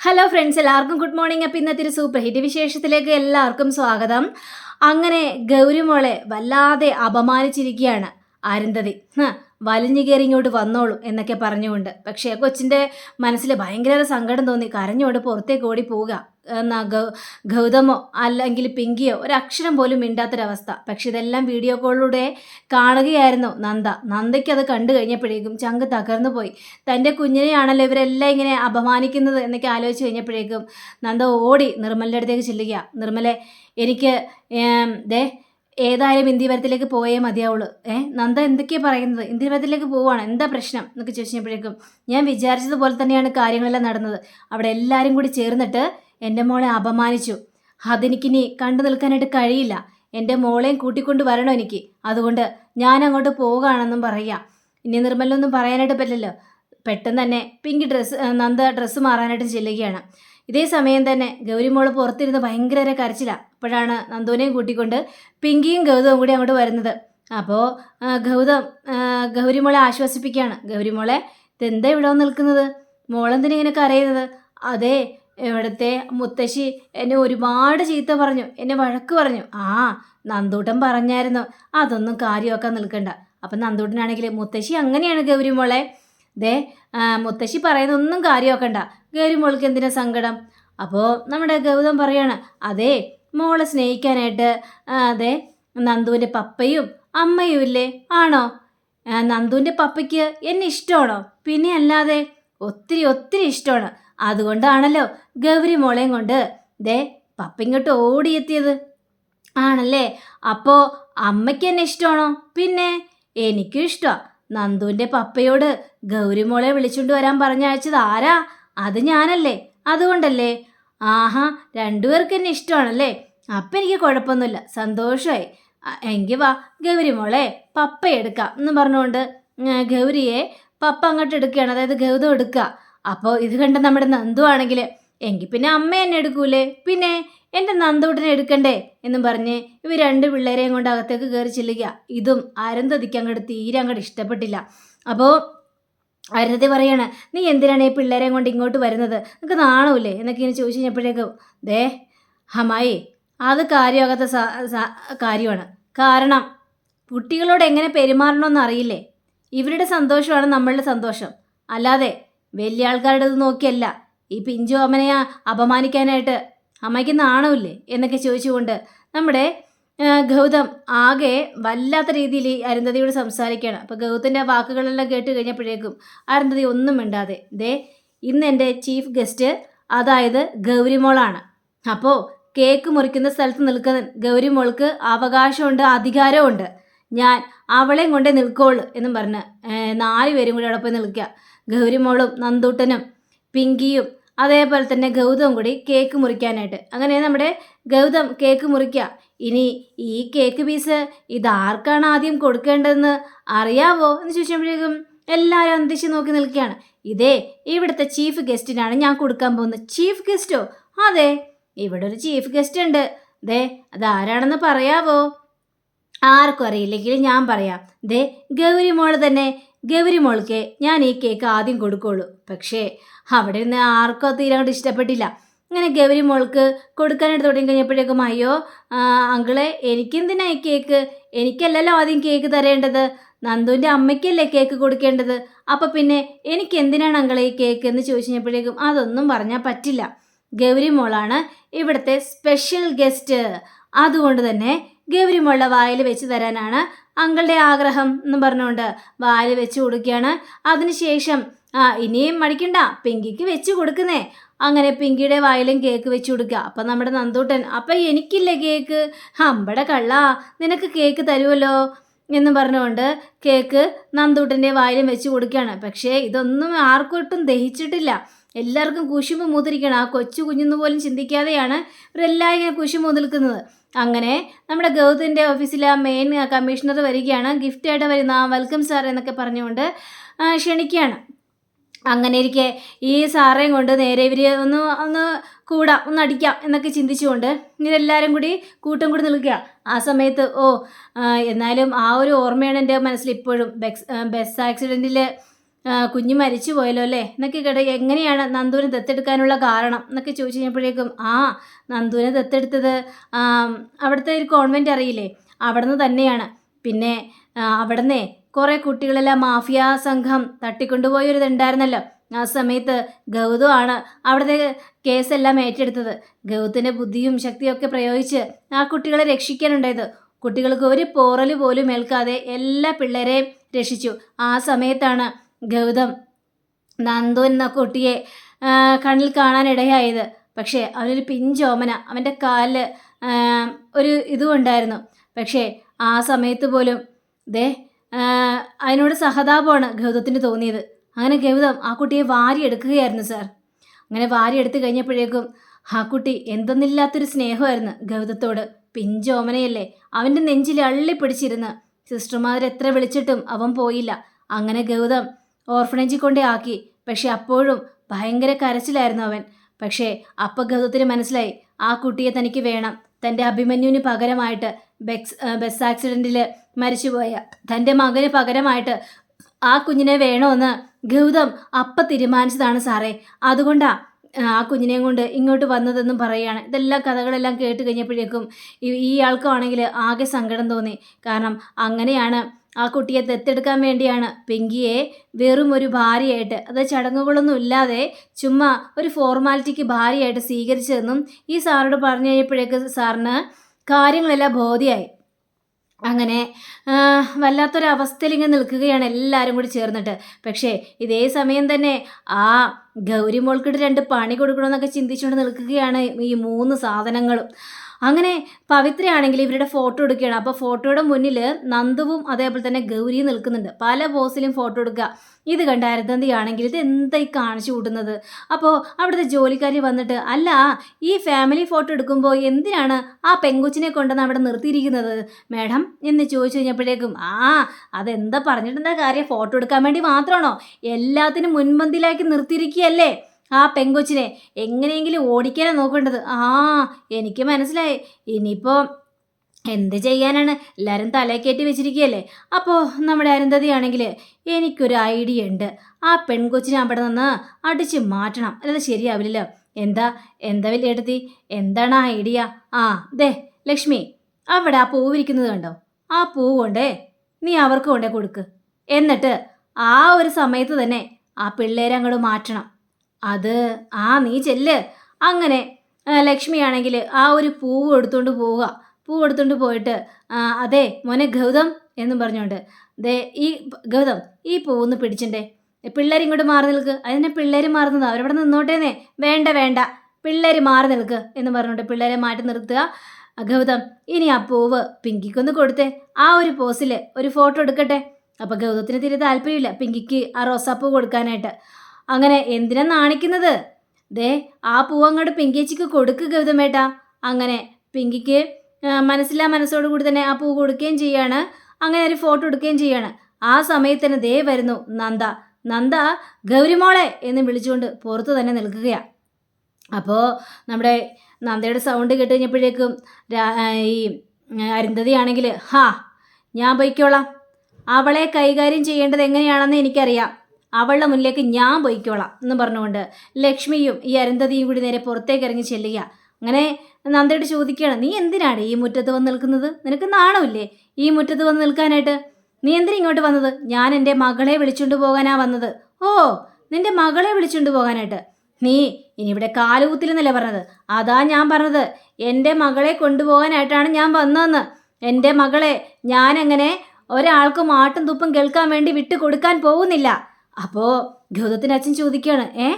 Hello friends എല്ലാവർക്കും good morning അപ്പം ഇന്നത്തെ ഒരു സൂപ്പർ ഹിറ്റ് വിശേഷത്തിലേക്ക് എല്ലാവർക്കും സ്വാഗതം. അങ്ങനെ ഗൗരിമോളെ വല്ലാതെ അപമാനിച്ചിരിക്കുകയാണ് അരുന്ധതി. വലിഞ്ഞു കയറി ഇങ്ങോട്ട് വന്നോളൂ എന്നൊക്കെ പറഞ്ഞുകൊണ്ട്. പക്ഷേ കൊച്ചിന്റെ മനസ്സിൽ ഭയങ്കര സങ്കടം തോന്നി. കരഞ്ഞുകൊണ്ട് പുറത്തേക്ക് ഓടി പോവുക എന്നാ ഗൗ ഗൗതമോ അല്ലെങ്കിൽ പിങ്കിയോ ഒരക്ഷരം പോലും മിണ്ടാത്തൊരവസ്ഥ. പക്ഷെ ഇതെല്ലാം വീഡിയോ കോളിലൂടെ കാണുകയായിരുന്നു നന്ദ. നന്ദയ്ക്ക് അത് കണ്ടു കഴിഞ്ഞപ്പോഴേക്കും ചങ്ക് തകർന്നു പോയി. തന്റെ കുഞ്ഞിനെയാണല്ലോ ഇവരെല്ലാം ഇങ്ങനെ അപമാനിക്കുന്നത് എന്നൊക്കെ ആലോചിച്ച് കഴിഞ്ഞപ്പോഴേക്കും നന്ദ ഓടി നിർമ്മലിന്റെ അടുത്തേക്ക് ചെല്ലുക. നിർമ്മലെ എനിക്ക് ദേ ഏതായാലും ഇന്ദിവരത്തിലേക്ക് പോയേ മതിയാവുള്ളൂ. ഏ നന്ദ എന്തൊക്കെയാണ് പറയുന്നത്? ഇന്ത്യവരത്തിലേക്ക് പോവാണ്. എന്താ പ്രശ്നം? എന്നൊക്കെ ചോദിച്ചപ്പോഴേക്കും ഞാൻ വിചാരിച്ചതുപോലെ തന്നെയാണ് കാര്യങ്ങളെല്ലാം നടന്നത്. അവിടെ എല്ലാവരും കൂടി ചേർന്നിട്ട് എന്റെ മോളെ അപമാനിച്ചു. അതെനിക്കിനി കണ്ടു നിൽക്കാനായിട്ട് കഴിയില്ല. എന്റെ മോളെയും കൂട്ടിക്കൊണ്ട് വരണോ എനിക്ക്? അതുകൊണ്ട് ഞാൻ അങ്ങോട്ട് പോവുകയാണെന്നും പറയാം. ഇനി നിർമ്മലൊന്നും പറയാനായിട്ട് പറ്റില്ലല്ലോ. പെട്ടെന്ന് തന്നെ പിങ്ക് ഡ്രസ്സ് നന്ദ ഡ്രസ്സ് മാറാനായിട്ട് ചെല്ലുകയാണ്. ഇതേ സമയം തന്നെ ഗൗരിമോൾ പുറത്തിരുന്ന് ഭയങ്കര കരച്ചിലാണ് അപ്പോഴാണ് നന്ദുവിനെയും കൂട്ടിക്കൊണ്ട് പിങ്കിയും ഗൗതവും കൂടി അങ്ങോട്ട് വരുന്നത്. അപ്പോൾ ഗൗതം ഗൗരിമോളെ ആശ്വസിപ്പിക്കുകയാണ്. ഗൗരിമോളെ ഇതെന്താ ഇവിടെ നിൽക്കുന്നത്? മോളെന്തിനെ ഇങ്ങനെ കരയുന്നത്? അതെ ഇവിടുത്തെ മുത്തശ്ശി എന്നെ ഒരുപാട് ചീത്ത പറഞ്ഞു എന്നെ വഴക്ക് പറഞ്ഞു. ആ നന്ദൂട്ടൻ പറഞ്ഞായിരുന്നു. അതൊന്നും കാര്യമാക്കാൻ നിൽക്കണ്ട. അപ്പം നന്ദൂട്ടനാണെങ്കിൽ മുത്തശ്ശി അങ്ങനെയാണ് ഗൗരിമോളെ ദേ മുത്തശ്ശി പറയുന്ന ഒന്നും കാര്യമാക്കണ്ട. ഗൗരിമോൾക്ക് എന്തിനാ സങ്കടം? അപ്പോൾ നമ്മുടെ ഗൗതം പറയാണ് അതെ മോളെ സ്നേഹിക്കാനായിട്ട് അതെ നന്ദുവിന്റെ പപ്പയും അമ്മയും ഇല്ലേ? ആണോ? നന്ദുവിന്റെ പപ്പയ്ക്ക് എന്നെ ഇഷ്ടമാണോ? പിന്നെ അല്ലാതെ ഒത്തിരി ഒത്തിരി ഇഷ്ടമാണ്. അതുകൊണ്ടാണല്ലോ ഗൗരി മോളെയും കൊണ്ട് ദേ പപ്പ ഇങ്ങോട്ട് ഓടിയെത്തിയത്. ആണല്ലേ? അപ്പോൾ അമ്മയ്ക്ക് എന്നെ ഇഷ്ടമാണോ? പിന്നെ എനിക്കും ഇഷ്ടമാണ് നന്ദുവിന്റെ പപ്പയോട് ഗൗരിമോളെ വിളിച്ചുകൊണ്ട് വരാൻ പറഞ്ഞയച്ചത് ആരാ? അത് ഞാനല്ലേ. അതുകൊണ്ടല്ലേ? ആഹാ രണ്ടുപേർക്ക് എന്നെ ഇഷ്ടമാണല്ലേ. അപ്പം എനിക്ക് കുഴപ്പമൊന്നുമില്ല. സന്തോഷമായി എങ്കിൽ വാ ഗൗരിമോളെ പപ്പ എടുക്കാം എന്ന് പറഞ്ഞുകൊണ്ട് ഗൗരിയെ പപ്പ അങ്ങോട്ട് എടുക്കുകയാണ്. അതായത് ഗൗതം എടുക്കുക. അപ്പോൾ ഇത് കണ്ട നമ്മുടെ നന്ദു ആണെങ്കിൽ എങ്കിൽ പിന്നെ അമ്മ എന്നെ എടുക്കൂലേ? പിന്നെ എന്റെ നന്ദൂട്ടനെ എടുക്കണ്ടേ? എന്നും പറഞ്ഞ് ഇവർ രണ്ട് പിള്ളേരെയും കൊണ്ട് അകത്തേക്ക് കയറി ചെല്ലുക ഇതും അരന്തതിക്ക് അങ്ങോട്ട് തീരെ അങ്ങോട്ട് ഇഷ്ടപ്പെട്ടില്ല. അപ്പോൾ അരുന്ധതി പറയാണ് നീ എന്തിനാണ് ഈ പിള്ളേരെയും കൊണ്ട് ഇങ്ങോട്ട് വരുന്നത്? നിനക്ക് നാണമില്ലേ എന്നൊക്കെ ഇങ്ങനെ ചോദിച്ചു കഴിഞ്ഞപ്പോഴേക്കും ദേ ഹമായി അത് കാര്യമാകാത്ത കാര്യമാണ്. കാരണം കുട്ടികളോട് എങ്ങനെ പെരുമാറണമെന്ന് അറിയില്ലേ? ഇവരുടെ സന്തോഷമാണ് നമ്മളുടെ സന്തോഷം. അല്ലാതെ വലിയ ആൾക്കാരുടെ ഇത് നോക്കിയല്ല. ഈ പിഞ്ചു അമ്മനെ അപമാനിക്കാനായിട്ട് അമ്മയ്ക്ക് നാണമില്ലേ എന്നൊക്കെ ചോദിച്ചുകൊണ്ട് നമ്മുടെ ഗൗതം ആകെ വല്ലാത്ത രീതിയിൽ അരുന്ധതിയോട് സംസാരിക്കുകയാണ്. അപ്പോൾ ഗൗതത്തിന്റെ വാക്കുകളെല്ലാം കേട്ട് കഴിഞ്ഞപ്പോഴേക്കും അരുന്ധതി ഒന്നും മിണ്ടാതെ ദേ ഇന്ന് എന്റെ ചീഫ് ഗസ്റ്റ് അതായത് ഗൗരിമോളാണ്. അപ്പോൾ കേക്ക് മുറിക്കുന്ന സ്ഥലത്ത് നിൽക്കുന്ന ഗൗരിമോൾക്ക് അവകാശമുണ്ട് അധികാരമുണ്ട്. ഞാൻ അവളെയും കൊണ്ടേ നിൽക്കുള്ളൂ എന്നും പറഞ്ഞ് നാല് പേരും കൂടി അവിടെ പോയി നിൽക്കുക. ഗൗരിമോളും നന്ദൂട്ടനും പിങ്കിയും അതേപോലെ തന്നെ ഗൗതം കൂടി കേക്ക് മുറിക്കാനായിട്ട്. അങ്ങനെ നമ്മുടെ ഗൗതം കേക്ക് മുറിക്കുക ഇനി ഈ കേക്ക് പീസ് ഇതാർക്കാണ് ആദ്യം കൊടുക്കേണ്ടതെന്ന് അറിയാവോ എന്ന് ചോദിച്ചപ്പോഴേക്കും എല്ലാവരും അന്തിച്ച് നോക്കി നിൽക്കുകയാണ്. ഇതേ ഇവിടുത്തെ ചീഫ് ഗസ്റ്റിനാണ് ഞാൻ കൊടുക്കാൻ പോകുന്നത്. ചീഫ് ഗസ്റ്റോ അതെ ഇവിടെ ഒരു ചീഫ് ഗസ്റ്റ് ഉണ്ട്. ദേ അതാരാണെന്ന് പറയാവോ? ആർക്കും അറിയില്ലെങ്കിൽ ഞാൻ പറയാം. ദേ ഗൗരി മോൾ തന്നെ ഗൗരി മോൾക്ക് ഞാൻ ഈ കേക്ക് ആദ്യം കൊടുക്കുള്ളൂ. പക്ഷേ അവിടെ നിന്ന് ആർക്കും തീരെ ഇഷ്ടപ്പെട്ടില്ല. ഇങ്ങനെ ഗൗരി മോൾക്ക് കൊടുക്കാനായിട്ട് തുടങ്ങി കഴിഞ്ഞപ്പോഴേക്കും അയ്യോ അങ്കിളെ എനിക്കെന്തിനാ ഈ കേക്ക്? എനിക്കല്ലല്ലോ ആദ്യം കേക്ക് തരേണ്ടത്. നന്ദുവിന്റെ അമ്മയ്ക്കല്ലേ കേക്ക് കൊടുക്കേണ്ടത്. അപ്പം പിന്നെ എനിക്ക് എന്തിനാണ് അങ്കിളെ ഈ കേക്ക്? എന്ന് ചോദിച്ചു കഴിഞ്ഞപ്പോഴേക്കും അതൊന്നും പറഞ്ഞാൽ പറ്റില്ല. ഗൗരി മോളാണ് ഇവിടുത്തെ സ്പെഷ്യൽ ഗസ്റ്റ്. അതുകൊണ്ട് തന്നെ ഗൗരി മോളുടെ വായിൽ വെച്ച് തരാനാണ് അങ്കിളുടെ ആഗ്രഹം എന്ന് പറഞ്ഞുകൊണ്ട് വാൽ വെച്ച് കൊടുക്കുകയാണ്. അതിനുശേഷം ആ ഇനിയും മടിക്കണ്ട പിങ്കിക്ക് വെച്ച് കൊടുക്കുന്നേ. അങ്ങനെ പിങ്കിയുടെ വായിലും കേക്ക് വെച്ച് കൊടുക്കുക. അപ്പം നമ്മുടെ നന്ദൂട്ടൻ അപ്പം എനിക്കില്ലേ കേക്ക്? അമ്പടെ കള്ള നിനക്ക് കേക്ക് തരുമല്ലോ എന്ന് പറഞ്ഞുകൊണ്ട് കേക്ക് നന്ദൂട്ടന്റെ വായിലും വെച്ച് കൊടുക്കുകയാണ്. പക്ഷേ ഇതൊന്നും ആർക്കും ഒട്ടും ദഹിച്ചിട്ടില്ല. എല്ലാവർക്കും കുശുമ്പ് മൂതിരിക്കണം ആ കൊച്ചു കുഞ്ഞെന്ന് പോലും ചിന്തിക്കാതെയാണ് ഇവരെല്ലാം ഇങ്ങനെ കുശുമ്പ് നിൽക്കുന്നത് അങ്ങനെ നമ്മുടെ ഗൗതിന്റെ ഓഫീസിലെ ആ മെയിൻ കമ്മീഷണർ വരികയാണ്. ഗിഫ്റ്റ് ആയിട്ട് വരുന്ന ആ വെൽക്കം സാർ എന്നൊക്കെ പറഞ്ഞുകൊണ്ട് ക്ഷണിക്കുകയാണ്. അങ്ങനെ ഇരിക്കെ ഈ സാറേയും കൊണ്ട് നേരെ ഇവർ ഒന്ന് ഒന്ന് കൂടാം ഒന്ന് അടിക്കാം എന്നൊക്കെ ചിന്തിച്ചുകൊണ്ട് ഇവരെല്ലാവരും കൂടി കൂട്ടം കൂടി നിൽക്കുക. ആ സമയത്ത് ഓ എന്നാലും ആ ഒരു ഓർമ്മയാണ് എന്റെ മനസ്സിൽ ഇപ്പോഴും. ബെക്സ് ബസ് ആക്സിഡന്റിൽ കുഞ്ഞ് മരിച്ചു പോയല്ലോ അല്ലേ? എന്നൊക്കെ കേട്ട് എങ്ങനെയാണ് നന്ദുവിനെ ദത്തെടുക്കാനുള്ള കാരണം എന്നൊക്കെ ചോദിച്ചു കഴിഞ്ഞപ്പോഴേക്കും ആ നന്ദുവിനെ ദത്തെടുത്തത് അവിടുത്തെ ഒരു കോൺവെന്റ് അറിയില്ലേ? അവിടുന്ന് തന്നെയാണ്. പിന്നെ അവിടുന്നേ കുറേ കുട്ടികളെല്ലാം മാഫിയ സംഘം തട്ടിക്കൊണ്ടുപോയൊരിതുണ്ടായിരുന്നല്ലോ ആ സമയത്ത് ഗൗതമാണ് അവിടുത്തെ കേസെല്ലാം ഏറ്റെടുത്തത്. ഗൗതത്തിന്റെ ബുദ്ധിയും ശക്തിയും ഒക്കെ പ്രയോഗിച്ച് ആ കുട്ടികളെ രക്ഷിക്കാനുണ്ടായത്. കുട്ടികൾക്ക് ഒരു പോറൽ പോലും ഏൽക്കാതെ എല്ലാ പിള്ളേരെയും രക്ഷിച്ചു. ആ സമയത്താണ് ഗൗതം നന്ദു എന്ന കുട്ടിയെ കണ്ണിൽ കാണാനിടയായത് പക്ഷേ അവനൊരു പിഞ്ചോമന അവന്റെ കാലിൽ ഒരു ഇതും ഉണ്ടായിരുന്നു പക്ഷേ ആ സമയത്ത് പോലും ദേ അതിനോട് സഹതാപമാണ് ഗൗതത്തിന് തോന്നിയത്. അങ്ങനെ ഗൗതം ആ കുട്ടിയെ വാരിയെടുക്കുകയായിരുന്നു സാർ. അങ്ങനെ വാരിയെടുത്ത് കഴിഞ്ഞപ്പോഴേക്കും ആ കുട്ടി എന്തെന്നില്ലാത്തൊരു സ്നേഹമായിരുന്നു ഗൗതത്തോട്. പിഞ്ചോമനയല്ലേ അവന്റെ നെഞ്ചിൽ അള്ളിപ്പിടിച്ചിരുന്ന്. സിസ്റ്റർമാർ എത്ര വിളിച്ചിട്ടും അവൻ പോയില്ല. അങ്ങനെ ഗൗതം ഓർഫണേജിൽ കൊണ്ടേ ആക്കി പക്ഷെ അപ്പോഴും ഭയങ്കര കരച്ചിലായിരുന്നു അവൻ. പക്ഷേ അപ്പ ഗൗതത്തിന് മനസ്സിലായി ആ കുട്ടിയെ തനിക്ക് വേണം. തന്റെ അഭിമന്യുവിന് പകരമായിട്ട് ബെക്സ് ബസ് ആക്സിഡന്റിൽ മരിച്ചുപോയ തന്റെ മകന് പകരമായിട്ട് ആ കുഞ്ഞിനെ വേണമെന്ന് ഗൗതം അപ്പ തീരുമാനിച്ചതാണ് സാറേ. അതുകൊണ്ടാ ആ കുഞ്ഞിനെയും കൊണ്ട് ഇങ്ങോട്ട് വന്നതെന്നും പറയുകയാണ്. ഇതെല്ലാം കഥകളെല്ലാം കേട്ട് കഴിഞ്ഞപ്പോഴേക്കും ഈ- ആൾക്കാണെങ്കിൽ ആകെ സങ്കടം തോന്നി. കാരണം അങ്ങനെയാണ് ആ കുട്ടിയെ ദത്തെടുക്കാൻ വേണ്ടിയാണ്. പിങ്കിയെ വെറും ഒരു ഭാര്യയായിട്ട് അത് ചടങ്ങുകളൊന്നും ഇല്ലാതെ ചുമ്മാ ഒരു ഫോർമാലിറ്റിക്ക് ഭാര്യയായിട്ട് സ്വീകരിച്ചതെന്നും ഈ സാറോട് പറഞ്ഞു കഴിഞ്ഞപ്പോഴേക്ക് സാറിന് കാര്യങ്ങളെല്ലാം ബോധ്യമായി അങ്ങനെ വല്ലാത്തൊരവസ്ഥയിൽ ഇങ്ങനെ നിൽക്കുകയാണ് എല്ലാവരും കൂടി ചേർന്നിട്ട്. പക്ഷേ ഇതേ സമയം തന്നെ ആ ഗൗരി മോൾക്കിട്ട് രണ്ട് പണി കൊടുക്കണമെന്നൊക്കെ ചിന്തിച്ചുകൊണ്ട് നിൽക്കുകയാണ് ഈ മൂന്ന് സാധനങ്ങളും. അങ്ങനെ പവിത്രയാണെങ്കിൽ ഇവരുടെ ഫോട്ടോ എടുക്കുകയാണ്. അപ്പോൾ ഫോട്ടോയുടെ മുന്നിൽ നന്ദുവും അതേപോലെ തന്നെ ഗൗരിയും നിൽക്കുന്നുണ്ട്. പല പോസിലും ഫോട്ടോ എടുക്കുക. ഇത് കണ്ട അരുന്ധതി ആണെങ്കിൽ ഇത് എന്തായി കാണിച്ചു കൂട്ടുന്നത്? അപ്പോൾ അവിടുത്തെ ജോലിക്കാരി വന്നിട്ട് അല്ല ഈ ഫാമിലി ഫോട്ടോ എടുക്കുമ്പോൾ എന്തിനാണ് ആ പെങ്കൊച്ചിനെ കൊണ്ടുവന്ന് അവിടെ നിർത്തിയിരിക്കുന്നത്? മാഡം എന്ന് ചോദിച്ചു കഴിഞ്ഞപ്പോഴേക്കും ആ അതെന്താ പറഞ്ഞിട്ടെന്താ കാര്യം? ഫോട്ടോ എടുക്കാൻ വേണ്ടി മാത്രമാണോ? എല്ലാത്തിനും മുൻപന്തിയിലാക്കി നിർത്തിയിരിക്കുകയല്ലേ? ആ പെങ്കൊച്ചിനെ എങ്ങനെയെങ്കിലും ഓടിക്കാനാണ് നോക്കേണ്ടത്? ആ എനിക്ക് മനസ്സിലായി. ഇനിയിപ്പോൾ എന്ത് ചെയ്യാനാണ്? എല്ലാവരും തലക്കേറ്റി വെച്ചിരിക്കുകയല്ലേ? അപ്പോൾ നമ്മുടെ അരുന്ധതിയാണെങ്കിൽ എനിക്കൊരു ഐഡിയ ഉണ്ട്. ആ പെൺകൊച്ചിനെ അവിടെ നിന്ന് അടിച്ച് മാറ്റണം. അല്ലാതെ ശരിയാവില്ലല്ലോ. എന്താ? എന്താ വലിയ എടുത്തി എന്താണ് ആ ഐഡിയ? ആ ദേ ലക്ഷ്മി അവിടെ ആ പൂവിരിക്കുന്നത് കണ്ടോ? ആ പൂവ് കൊണ്ടേ നീ അവർക്ക് കൊണ്ടേ കൊടുക്ക്. എന്നിട്ട് ആ ഒരു സമയത്ത് തന്നെ ആ പിള്ളേരെ അങ്ങോട്ട് മാറ്റണം. അത് ആ നീ ചെല്ല്. അങ്ങനെ ലക്ഷ്മിയാണെങ്കിൽ ആ ഒരു പൂവ് എടുത്തുകൊണ്ട് പോവുക. പൂവ് എടുത്തുകൊണ്ട് പോയിട്ട് അതെ മോനെ ഗൗതം എന്നും പറഞ്ഞുകൊണ്ട് ദേ ഈ ഗൗതം ഈ പൂവൊന്ന് പിടിച്ചിട്ടേ പിള്ളേർ ഇങ്ങോട്ട് മാറി നിൽക്ക്. അതിനെ പിള്ളേർ മാറുന്നത്. അവരവിടെ നിന്നോട്ടേന്നേ. വേണ്ട വേണ്ട. പിള്ളേർ മാറി നിൽക്ക് എന്ന് പറഞ്ഞുകൊണ്ട് പിള്ളേരെ മാറ്റി നിർത്തുക. ഗൗതം ഇനി ആ പൂവ് പിങ്കിക്കൊന്ന് കൊടുത്തേ. ആ ഒരു പോസിൽ ഒരു ഫോട്ടോ എടുക്കട്ടെ. അപ്പോൾ ഗൗതത്തിന് തീരെ താല്പര്യമില്ല പിങ്കിക്ക് ആ റോസാപ്പൂ കൊടുക്കാനായിട്ട്. അങ്ങനെ എന്തിനാ നാണിക്കുന്നത്? ദേ ആ പൂവ് അങ്ങോട്ട് പിങ്കിച്ചിക്ക് കൊടുക്കുക ഗൗതമേട്ടാ. അങ്ങനെ പിങ്കിക്ക് മനസ്സിലാ മനസ്സോട് കൂടി തന്നെ ആ പൂ കൊടുക്കുകയും ചെയ്യാണ്. അങ്ങനെ ഒരു ഫോട്ടോ എടുക്കുകയും ചെയ്യാണ്. ആ സമയത്ത് തന്നെ ദേ വരുന്നു നന്ദ. നന്ദ ഗൗരിമോളെ എന്ന് വിളിച്ചുകൊണ്ട് പുറത്തു തന്നെ നിൽക്കുകയാണ് അപ്പോൾ നമ്മുടെ നന്ദയുടെ സൗണ്ട് കേട്ട് കഴിഞ്ഞപ്പോഴേക്കും ഈ അരുന്ധതിയാണെങ്കിൽ ഹാ ഞാൻ പൊയ്ക്കോളാം. അവളെ കൈകാര്യം ചെയ്യേണ്ടത് എങ്ങനെയാണെന്ന് എനിക്കറിയാം. അവളുടെ മുന്നിലേക്ക് ഞാൻ പോയിക്കോളാം എന്ന് പറഞ്ഞുകൊണ്ട് ലക്ഷ്മിയും ഈ അരുന്ധതിയും കൂടി നേരെ പുറത്തേക്ക് ഇറങ്ങി ചെല്ലുക. അങ്ങനെ നന്ദയോട് ചോദിക്കുകയാണ് നീ എന്തിനാണ് ഈ മുറ്റത്ത് വന്ന് നിൽക്കുന്നത്? നിനക്ക് നാണമില്ലേ ഈ മുറ്റത്ത് വന്ന് നിൽക്കാനായിട്ട്? നീ എന്തിനാ ഇങ്ങോട്ട് വന്നത്? ഞാൻ എന്റെ മകളെ വിളിച്ചുകൊണ്ട് പോകാനാ വന്നത്. ഓ നിന്റെ മകളെ വിളിച്ചുകൊണ്ട് പോകാനായിട്ട്? നീ ഇനി ഇവിടെ കാലുകുത്തിലെന്നല്ലേ പറഞ്ഞത്? അതാ ഞാൻ പറഞ്ഞത്. എന്റെ മകളെ കൊണ്ടുപോകാനായിട്ടാണ് ഞാൻ വന്നതെന്ന്. എന്റെ മകളെ ഞാനങ്ങനെ ഒരാൾക്കും ആട്ടും തുപ്പും കേൾക്കാൻ വേണ്ടി വിട്ടു കൊടുക്കാൻ പോകുന്നില്ല. അപ്പോൾ ഗൗതത്തിന് അച്ഛൻ ചോദിക്കുകയാണ് ഏ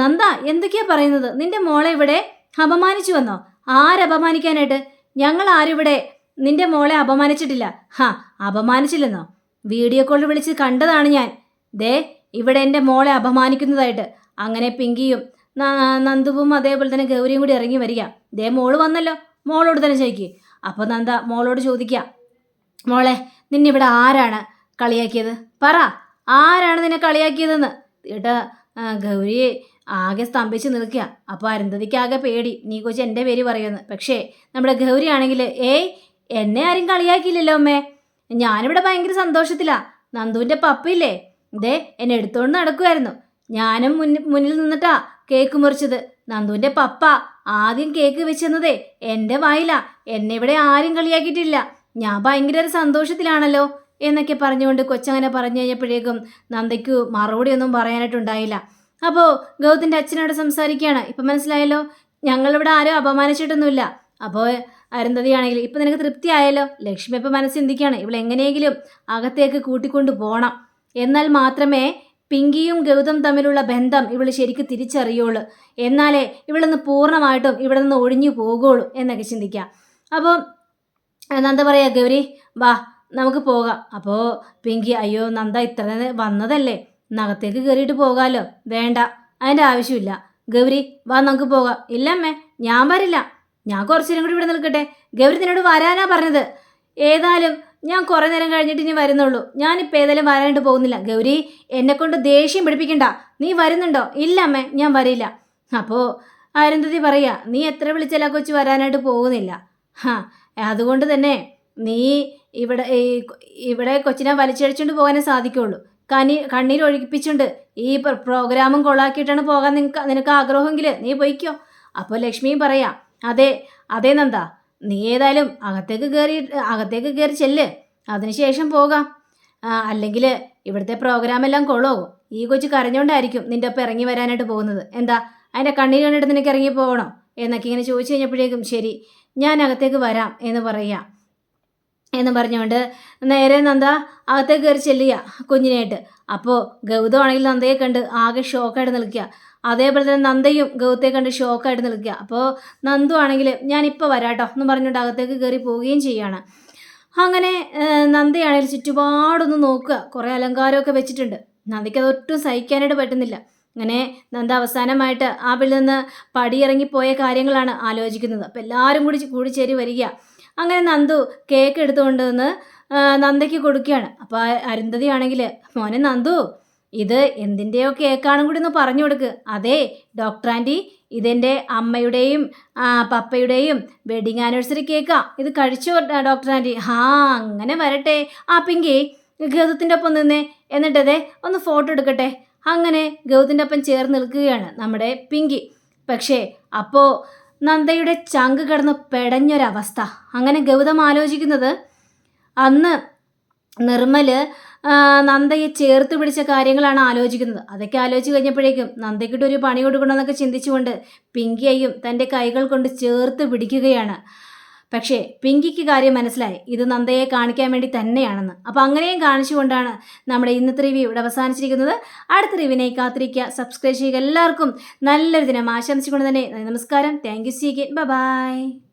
നന്ദ എന്തൊക്കെയാ പറയുന്നത്? നിന്റെ മോളെ ഇവിടെ അപമാനിച്ചു വന്നോ? ആരപമാനിക്കാനായിട്ട് ഞങ്ങൾ ആരിവിടെ നിന്റെ മോളെ അപമാനിച്ചിട്ടില്ല. ഹാ അപമാനിച്ചില്ലെന്നോ? വീഡിയോ കോളിൽ വിളിച്ച് കണ്ടതാണ് ഞാൻ. ദേ ഇവിടെ എന്റെ മോളെ അപമാനിക്കുന്നതായിട്ട്. അങ്ങനെ പിങ്കിയും നന്ദുവും അതേപോലെ തന്നെ ഗൗരിയും കൂടി ഇറങ്ങി വരിക. ദേ മോൾ വന്നല്ലോ. മോളോട് തന്നെ ചോദിക്കുക അപ്പോൾ നന്ദ മോളോട് ചോദിക്കുക മോളെ നിന്നിവിടെ ആരാണ് കളിയാക്കിയത്? പറ. ആരാണ് നിന്നെ കളിയാക്കിയതെന്ന്? ഏട്ടാ ഗൗരിയെ ഗൗരി ആകെ സ്തംഭിച്ച് നിൽക്കുക. അപ്പോൾ അരുന്ധതിക്ക് ആകെ പേടി. നീ കൊച്ചു എന്റെ പേര് പറയുമെന്ന്. പക്ഷേ നമ്മുടെ ഗൗരി ആണെങ്കിൽ ഏയ് എന്നെ ആരും കളിയാക്കിയില്ലല്ലോ അമ്മേ. ഞാനിവിടെ ഭയങ്കര സന്തോഷത്തിലാ. നന്ദുവിന്റെ പപ്പയില്ലേ? ഇതേ എന്നെ എടുത്തോണ്ട് നടക്കുമായിരുന്നു ഞാനും മുന്നിൽ മുന്നിൽ നിന്നിട്ടാ കേക്ക് മുറിച്ചത്. നന്ദുവിന്റെ പപ്പ ആദ്യം കേക്ക് വെച്ചെന്നതേ എന്റെ വായിലാ. എന്നെ ഇവിടെ ആരും കളിയാക്കിയിട്ടില്ല. ഞാൻ ഭയങ്കര സന്തോഷത്തിലാണല്ലോ. എന്നൊക്കെ പറഞ്ഞുകൊണ്ട് കൊച്ചങ്ങനെ പറഞ്ഞു കഴിഞ്ഞപ്പോഴേക്കും നന്ദയ്ക്ക് മറുപടി ഒന്നും പറയാനായിട്ടുണ്ടായില്ല. അപ്പോൾ ഗൗതത്തിന്റെ അച്ഛനോട് സംസാരിക്കുകയാണ്. ഇപ്പം മനസ്സിലായല്ലോ? ഞങ്ങളിവിടെ ആരും അപമാനിച്ചിട്ടൊന്നുമില്ല. അപ്പോൾ അരുന്ധതിയാണെങ്കിൽ ഇപ്പം നിനക്ക് തൃപ്തിയായല്ലോ? ലക്ഷ്മി ഇപ്പം മനസ്സ് ചിന്തിക്കുകയാണ് ഇവളെ എങ്ങനെയെങ്കിലും അകത്തേക്ക് കൂട്ടിക്കൊണ്ട് പോകണം എന്നാൽ മാത്രമേ പിങ്കിയും ഗൗതം തമ്മിലുള്ള ബന്ധം ഇവൾ ശരിക്ക് തിരിച്ചറിയുള്ളൂ. എന്നാലേ ഇവളൊന്ന് പൂർണമായിട്ടും ഇവിടെ നിന്ന് ഒഴിഞ്ഞു പോകുള്ളൂ എന്നൊക്കെ ചിന്തിക്കാം. അപ്പോൾ എന്താ പറയുക ഗൗരി വാ നമുക്ക് പോകാം. അപ്പോൾ പിങ്കി അയ്യോ നന്ദ ഇത്ര വന്നതല്ലേ? നഖത്തേക്ക് കയറിയിട്ട് പോകാമല്ലോ വേണ്ട അതിന്റെ ആവശ്യമില്ല. ഗൗരി വാ നമുക്ക് പോകാം. ഇല്ല അമ്മേ ഞാൻ വരില്ല. ഞാൻ കുറച്ചു നേരം കൂടി ഇവിടെ നിൽക്കട്ടെ. ഗൗരി നിന്നോട് വരാനാ പറഞ്ഞത്. ഏതായാലും ഞാൻ കുറേ നേരം കഴിഞ്ഞിട്ട് ഇനി വരുന്നുള്ളൂ. ഞാനിപ്പോൾ ഏതായാലും വരാനായിട്ട് പോകുന്നില്ല. ഗൗരി എന്നെക്കൊണ്ട് ദേഷ്യം പിടിപ്പിക്കണ്ട. നീ വരുന്നുണ്ടോ? ഇല്ല അമ്മേ ഞാൻ വരില്ല. അപ്പോൾ അരുന്ധതി പറയുക നീ എത്ര വിളിച്ചാലാ കൊച്ചു വരാനായിട്ട് പോകുന്നില്ല. ഹാ അതുകൊണ്ട് തന്നെ നീ ഇവിടെ ഈ ഇവിടെ കൊച്ചിനെ വലിച്ചഴിച്ചുകൊണ്ട് പോകാനേ സാധിക്കുള്ളൂ. കനി കണ്ണീർ ഒഴിപ്പിച്ചുണ്ട് ഈ പ്രോഗ്രാമും കൊളാക്കിയിട്ടാണ് പോകാൻ നിനക്ക് നിനക്ക് ആഗ്രഹമെങ്കിൽ നീ പോയിക്കോ. അപ്പോൾ ലക്ഷ്മിയും പറയാം അതെ അതേ നന്ദ നീ ഏതായാലും അകത്തേക്ക് കയറി അകത്തേക്ക് കയറി ചെല്ല്. അതിനുശേഷം പോകാം. അല്ലെങ്കിൽ ഇവിടുത്തെ പ്രോഗ്രാം എല്ലാം കൊളോകും ഈ കൊച്ചു കരഞ്ഞുകൊണ്ടായിരിക്കും നിന്റെ ഒപ്പം ഇറങ്ങി വരാനായിട്ട് പോകുന്നത്. എന്താ അതിന്റെ കണ്ണീർ കണ്ടിട്ട് നിനക്ക് ഇറങ്ങി പോകണോ? എന്നൊക്കെ ഇങ്ങനെ ചോദിച്ചു കഴിഞ്ഞപ്പോഴേക്കും ശരി ഞാൻ അകത്തേക്ക് വരാം എന്ന് പറയാം. എന്ന് പറഞ്ഞുകൊണ്ട് നേരെ നന്ദ അകത്തെ കയറി ചെല്ലുക കുഞ്ഞിനായിട്ട് അപ്പോൾ ഗൗതം ആണെങ്കിൽ നന്ദയെ കണ്ട് ആകെ ഷോക്കായിട്ട് നിൽക്കുക. അതേപോലെ തന്നെ നന്ദയും ഗൗതത്തെ കണ്ട് ഷോക്കായിട്ട് നിൽക്കുക. അപ്പോൾ നന്ദു ആണെങ്കിൽ ഞാനിപ്പോൾ വരാട്ടോ എന്ന് പറഞ്ഞുകൊണ്ട് അകത്തേക്ക് കയറി പോവുകയും ചെയ്യുകയാണ് അങ്ങനെ നന്ദയാണെങ്കിൽ ചുറ്റുപാടൊന്ന് നോക്കുക. കുറേ അലങ്കാരമൊക്കെ വെച്ചിട്ടുണ്ട്. നന്ദയ്ക്ക് അതൊട്ടും സഹിക്കാനായിട്ട് പറ്റുന്നില്ല. അങ്ങനെ നന്ദ അവസാനമായിട്ട് ആ നിന്ന് പടിയിറങ്ങിപ്പോയ കാര്യങ്ങളാണ് ആലോചിക്കുന്നത്. അപ്പോൾ എല്ലാവരും കൂടി കൂടിച്ചേരി വരിക. അങ്ങനെ നന്ദു കേക്ക് എടുത്തുകൊണ്ട് വന്ന് ആ, നന്ദയ്ക്ക് കൊടുക്കുകയാണ്. അപ്പോൾ അരുന്ധതി ആണെങ്കിൽ മോനെ നന്ദു ഇത് എന്തിന്റെയോ കേക്കാണ് കൂടി ഒന്ന് പറഞ്ഞു കൊടുക്ക്. അതെ ഡോക്ടർ ആന്റി ഇതെന്റെ അമ്മയുടെയും ആ, പപ്പയുടെയും വെഡിങ് ആനിവേഴ്സറി കേക്കാ ഇത് കഴിച്ചു ഡോക്ടർ ആന്റി? ഹാ അങ്ങനെ വരട്ടെ. ആ പിങ്കി ഗൗതത്തിന്റെ ഒപ്പം നിന്നേ. എന്നിട്ടതേ ഒന്ന് ഫോട്ടോ എടുക്കട്ടെ. അങ്ങനെ ഗൗതത്തിന്റെ ഒപ്പം ചേർന്ന് നിൽക്കുകയാണ് നമ്മുടെ പിങ്കി. പക്ഷേ അപ്പോൾ നന്ദയുടെ ചങ്ക് കിടന്ന് പെടഞ്ഞൊരവസ്ഥ. അങ്ങനെ ഗൗതം ആലോചിക്കുന്നത് അന്ന് നിർമ്മൽ നന്ദയെ ചേർത്ത് പിടിച്ച കാര്യങ്ങളാണ് ആലോചിക്കുന്നത്. അതൊക്കെ ആലോചിച്ച് കഴിഞ്ഞപ്പോഴേക്കും നന്ദയ്ക്കിട്ട് ഒരു പണി കൊടുക്കണമെന്നൊക്കെ ചിന്തിച്ചുകൊണ്ട് പിങ്കിയെയും തന്റെ കൈകൾ കൊണ്ട് ചേർത്ത് പിടിക്കുകയാണ്. പക്ഷേ പിങ്കിക്ക് കാര്യം മനസ്സിലായി. ഇത് നന്ദയെ കാണിക്കാൻ വേണ്ടി തന്നെയാണെന്ന്. അപ്പോൾ അങ്ങനെയും കാണിച്ചുകൊണ്ടാണ് നമ്മുടെ ഇന്നത്തെ റിവ്യൂ ഇവിടെ അവസാനിച്ചിരിക്കുന്നത്. അടുത്ത റിവ്യൂവിനെ കാത്തിരിക്കുക. സബ്സ്ക്രൈബ് ചെയ്യുക എല്ലാവർക്കും നല്ലൊരു ദിനം ആശംസിച്ചുകൊണ്ട് തന്നെ നമസ്കാരം. Thank you see bye.